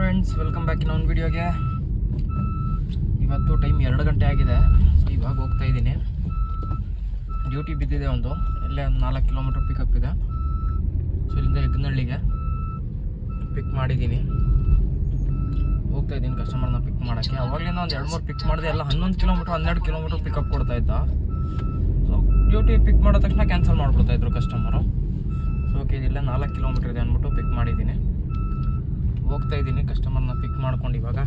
Friends welcome back ಇನ್ನೊಂದು ವಿಡಿಯೋಗೆ ಇವತ್ತು ಟೈಮ್ ಎರಡು ಗಂಟೆ ಆಗಿದೆ. ಸೊ ಇವಾಗ ಹೋಗ್ತಾ ಇದ್ದೀನಿ. ಡ್ಯೂಟಿ ಬಿದ್ದಿದೆ ಒಂದು. ಇಲ್ಲೇ ಒಂದು ನಾಲ್ಕು ಕಿಲೋಮೀಟ್ರ್ ಪಿಕಪ್ ಇದೆ. ಸೊ ಇಲ್ಲಿಂದ ಹೆಗ್ನಳ್ಳಿಗೆ ಪಿಕ್ ಮಾಡಿದ್ದೀನಿ. ಹೋಗ್ತಾ ಇದ್ದೀನಿ ಕಸ್ಟಮರ್ನ ಪಿಕ್ ಮಾಡೋಕ್ಕೆ. ಅವಾಗಲಿಂದ ಒಂದು ಎರಡು ಮೂರು ಪಿಕ್ ಮಾಡಿದೆ. ಎಲ್ಲ ಹನ್ನೊಂದು ಕಿಲೋಮೀಟ್ರ್ ಹನ್ನೆರಡು ಕಿಲೋಮೀಟ್ರ್ ಪಿಕಪ್ ಕೊಡ್ತಾ ಇದ್ದ. ಸೊ ಡ್ಯೂಟಿ ಪಿಕ್ ಮಾಡೋ ತಕ್ಷಣ ಕ್ಯಾನ್ಸಲ್ ಮಾಡಿಬಿಡ್ತಾ ಇದ್ರು ಕಸ್ಟಮರು ಸೊ ಓಕೆ ಇಲ್ಲೇ ನಾಲ್ಕು ಕಿಲೋಮೀಟ್ರ್ ಇದೆ ಅಂದ್ಬಿಟ್ಟು ಪಿಕ್ ಮಾಡಿದ್ದೀನಿ. ಹೋಗ್ತಾ ಇದ್ದೀನಿ. ಕಸ್ಟಮರ್ನ ಪಿಕ್ ಮಾಡ್ಕೊಂಡು ಇವಾಗ.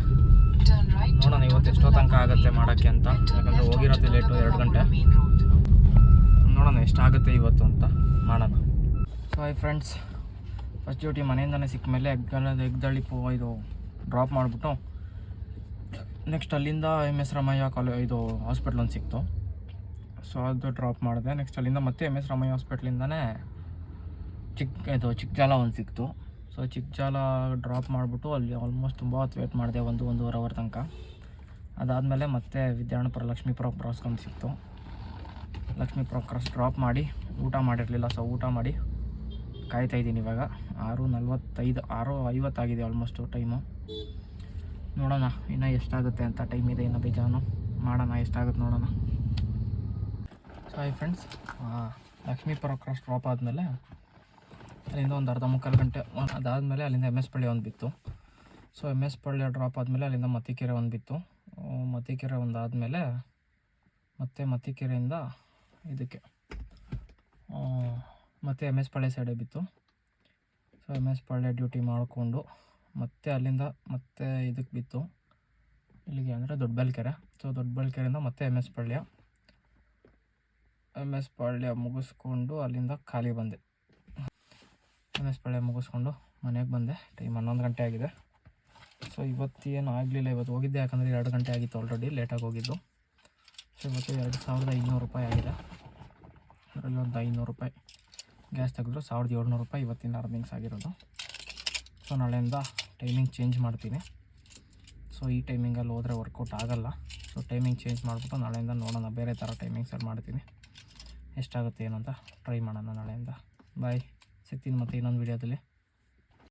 ನೋಡೋಣ ಇವತ್ತು ಎಷ್ಟೋ ತನಕ ಆಗುತ್ತೆ ಮಾಡೋಕ್ಕೆ ಅಂತ. ಯಾಕಂದರೆ ಹೋಗಿರೋದು ಲೇಟು ಎರಡು ಗಂಟೆ. ನೋಡೋಣ ಎಷ್ಟಾಗುತ್ತೆ ಇವತ್ತು ಅಂತ ಮಾಡೋಣ. So hi friends first duty ಮನೆಯಿಂದನೇ ಸಿಕ್ಕ ಮೇಲೆ ಎಗ್ ಎಗ್ದಳ್ಳಿ ಪೋ ಇದು ಡ್ರಾಪ್ ಮಾಡಿಬಿಟ್ಟು ನೆಕ್ಸ್ಟ್ ಅಲ್ಲಿಂದ ಎಂ ಎಸ್ ರಾಮಯ್ಯ ಕಾಲೇ ಇದು ಹಾಸ್ಪಿಟ್ಲ್ ಒಂದು ಸಿಕ್ತು. ಸೊ ಅದು ಡ್ರಾಪ್ ಮಾಡಿದೆ. ನೆಕ್ಸ್ಟ್ ಅಲ್ಲಿಂದ ಮತ್ತೆ ಎಂ ಎಸ್ ರಾಮಯ್ಯ ಹಾಸ್ಪಿಟ್ಲಿಂದನೇ ಚಿಕ್ಕ ಇದು ಚಿಕ್ಕ ಜಾಲ ಒಂದು ಸಿಕ್ತು. ಸೊ ಚಿಕ್ಕಜಾಲ ಡ್ರಾಪ್ ಮಾಡಿಬಿಟ್ಟು ಅಲ್ಲಿ ಆಲ್ಮೋಸ್ಟ್ ತುಂಬ ಹೊತ್ತು ವೇಟ್ ಮಾಡಿದೆ ಒಂದು, ಒಂದೂವರೆ ಅವರ್ ತನಕ. ಅದಾದಮೇಲೆ ಮತ್ತೆ ವಿದ್ಯಾರ್ಥಿಪುರ ಲಕ್ಷ್ಮೀಪುರ ಕ್ರಾಸ್ಕೊಂಡು ಸಿಕ್ತು. ಲಕ್ಷ್ಮೀಪುರ ಕ್ರಾಸ್ ಡ್ರಾಪ್ ಮಾಡಿ, ಊಟ ಮಾಡಿರಲಿಲ್ಲ ಸೊ ಊಟ ಮಾಡಿ ಕಾಯ್ತಾ ಇದ್ದೀನಿ ಇವಾಗ. ಆರು ನಲ್ವತ್ತೈದು, ಆರು ಐವತ್ತಾಗಿದೆ ಆಲ್ಮೋಸ್ಟು ಟೈಮು ನೋಡೋಣ, ಇನ್ನೂ ಎಷ್ಟಾಗುತ್ತೆ ಅಂತ ಟೈಮ್ ಇದೆ, ಇನ್ನು ಬೇಜಾನು ಮಾಡೋಣ, ಎಷ್ಟಾಗುತ್ತೆ ನೋಡೋಣ. So hi friends Lakshmipura cross drop ಆದಮೇಲೆ ಅಲ್ಲಿಂದ ಒಂದು ಅರ್ಧ ಮುಕ್ಕಾಲು ಗಂಟೆ ಅದಾದಮೇಲೆ ಅಲ್ಲಿಂದ ಎಂ ಎಸ್ ಪಳ್ಳಿ ಒಂದು ಬಿತ್ತು. So M S Palli drop ಆದಮೇಲೆ ಅಲ್ಲಿಂದ ಮತ್ತಿಕೆರೆ ಒಂದು ಬಿತ್ತು. ಮತಿಕೆರೆ ಒಂದು ಆದಮೇಲೆ ಮತ್ತೆ ಮತ್ತಿಕೆರೆಯಿಂದ ಇದಕ್ಕೆ ಮತ್ತೆ ಎಂ ಎಸ್ ಪಳ್ಳಿ ಸೈಡೇ ಬಿತ್ತು. So M S Palli duty ಮಾಡಿಕೊಂಡು ಮತ್ತೆ ಅಲ್ಲಿಂದ ಮತ್ತೆ ಇದಕ್ಕೆ ಬಿತ್ತು. ಇಲ್ಲಿಗೆ ಅಂದರೆ ದೊಡ್ಡಬಲ್ಕೆರೆ ಸೊ ದೊಡ್ಡಬಲ್ಕೆರೆಯಿಂದ ಮತ್ತೆ ಎಂ ಎಸ್ ಪಳ್ಳಿಯ ಎಂ ಎಸ್ ಪಾಳ್ಯ ಮುಗಿಸ್ಕೊಂಡು ಅಲ್ಲಿಂದ ಖಾಲಿ ಬಂದೆ. ಎಸ್ ಪಾಳ್ಯ ಮುಗಿಸ್ಕೊಂಡು ಮನೆಗೆ ಬಂದೆ. ಟೈಮ್ ಹನ್ನೊಂದು ಗಂಟೆ ಆಗಿದೆ. ಸೊ ಇವತ್ತೇನು ಆಗಲಿಲ್ಲ. ಇವತ್ತು ಹೋಗಿದ್ದೆ. ಯಾಕಂದರೆ ಎರಡು ಗಂಟೆ ಆಗಿತ್ತು ಆಲ್ರೆಡಿ ಲೇಟಾಗಿ ಹೋಗಿದ್ದು. ಸೊ ಇವತ್ತು ಎರಡು ಸಾವಿರದ ಐನೂರು ರೂಪಾಯಿ ಆಗಿದೆ. ಅದರಲ್ಲಿ ಒಂದು ಐನೂರು ರೂಪಾಯಿ ಗ್ಯಾಸ್ ತೆಗೆದ್ರು. ಸಾವಿರದ ಏಳ್ನೂರು ರೂಪಾಯಿ ಇವತ್ತಿನ ಅರ್ನಿಂಗ್ಸ್ ಆಗಿರೋದು. ಸೊ ನಾಳೆಯಿಂದ ಟೈಮಿಂಗ್ ಚೇಂಜ್ ಮಾಡ್ತೀನಿ. ಸೊ ಈ ಟೈಮಿಂಗಲ್ಲಿ ಹೋದರೆ ವರ್ಕೌಟ್ ಆಗೋಲ್ಲ. ಸೊ ಟೈಮಿಂಗ್ ಚೇಂಜ್ ಮಾಡಿಬಿಟ್ಟು ನಾಳೆಯಿಂದ ನೋಡೋಣ. ಬೇರೆ ಥರ ಟೈಮಿಂಗ್ಸಲ್ಲಿ ಮಾಡ್ತೀನಿ. ಎಷ್ಟಾಗುತ್ತೆ ಏನು ಅಂತ ಟ್ರೈ ಮಾಡೋಣ ನಾಳೆಯಿಂದ. ಬಾಯ್ ಸಿಗ್ತೀನಿ ಮತ್ತೆ ಇನ್ನೊಂದು ವೀಡಿಯೋದಲ್ಲಿ